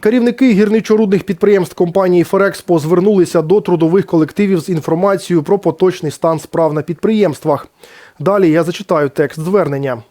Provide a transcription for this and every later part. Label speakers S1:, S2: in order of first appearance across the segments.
S1: Керівники гірничорудних підприємств компанії Ферекспо звернулися до трудових колективів з інформацією про поточний стан справ на підприємствах. Далі я зачитаю текст звернення.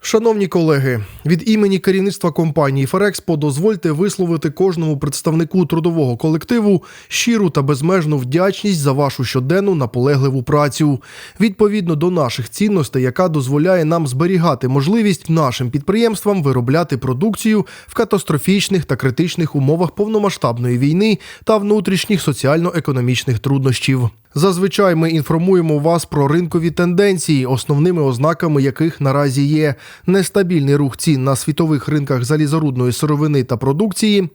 S1: Шановні колеги, від імені керівництва компанії Ферекспо дозвольте висловити кожному представнику трудового колективу щиру та безмежну вдячність за вашу щоденну наполегливу працю відповідно до наших цінностей, яка дозволяє нам зберігати можливість нашим підприємствам виробляти продукцію в катастрофічних та критичних умовах повномасштабної війни та внутрішніх соціально-економічних труднощів. Зазвичай ми інформуємо вас про ринкові тенденції, основними ознаками яких наразі є нестабільний рух цін на світових ринках залізорудної сировини та продукції,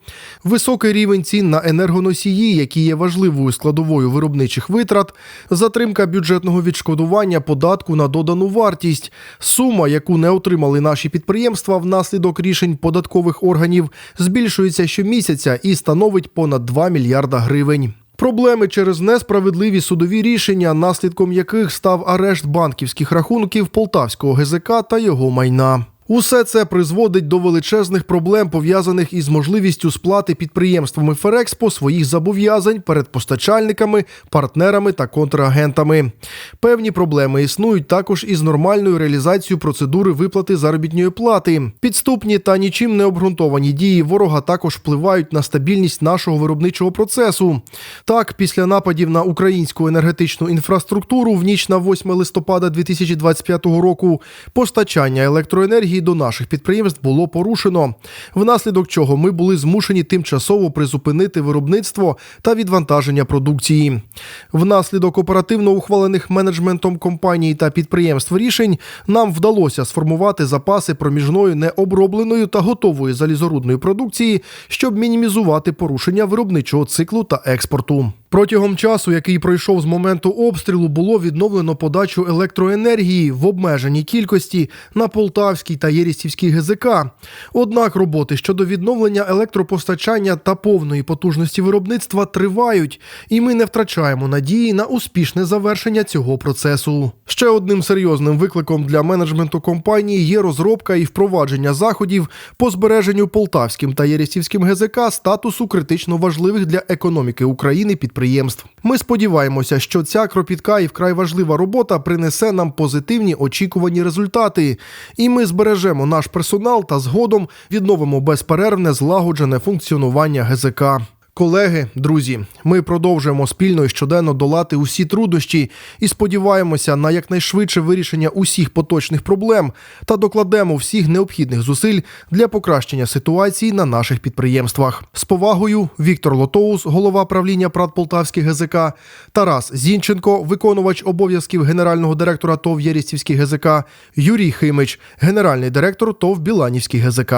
S1: високий рівень цін на енергоносії, які є важливою складовою виробничих витрат, затримка бюджетного відшкодування податку на додану вартість, сума, яку не отримали наші підприємства внаслідок рішень податкових органів, збільшується щомісяця і становить понад 2 мільярда гривень. Проблеми через несправедливі судові рішення, наслідком яких став арешт банківських рахунків Полтавського ГЗК та його майна. Усе це призводить до величезних проблем, пов'язаних із можливістю сплати підприємствами Ферекспо своїх зобов'язань перед постачальниками, партнерами та контрагентами. Певні проблеми існують також із нормальною реалізацією процедури виплати заробітної плати. Підступні та нічим не обґрунтовані дії ворога також впливають на стабільність нашого виробничого процесу. Так, після нападів на українську енергетичну інфраструктуру в ніч на 8 листопада 2025 року постачання електроенергії до наших підприємств було порушено, внаслідок чого ми були змушені тимчасово призупинити виробництво та відвантаження продукції. Внаслідок оперативно ухвалених менеджментом компаній та підприємств рішень нам вдалося сформувати запаси проміжної необробленої та готової залізорудної продукції, щоб мінімізувати порушення виробничого циклу та експорту. Протягом часу, який пройшов з моменту обстрілу, було відновлено подачу електроенергії в обмеженій кількості на Полтавській та Єрістівській ГЗК. Однак роботи щодо відновлення електропостачання та повної потужності виробництва тривають, і ми не втрачаємо надії на успішне завершення цього процесу. Ще одним серйозним викликом для менеджменту компанії є розробка і впровадження заходів по збереженню Полтавським та Єрістівським ГЗК статусу критично важливих для економіки України підприємств. Ми сподіваємося, що ця кропітка і вкрай важлива робота принесе нам позитивні очікувані результати, і ми збережемо наш персонал та згодом відновимо безперервне злагоджене функціонування ГЗК. Колеги, друзі, ми продовжуємо спільно і щоденно долати усі труднощі і сподіваємося на якнайшвидше вирішення усіх поточних проблем та докладемо всіх необхідних зусиль для покращення ситуації на наших підприємствах. З повагою Віктор Лотоус, голова правління ПРАТ Полтавський ГЗК, Тарас Зінченко, виконувач обов'язків генерального директора ТОВ Єрістівський ГЗК, Юрій Химич, генеральний директор ТОВ Біланівський ГЗК.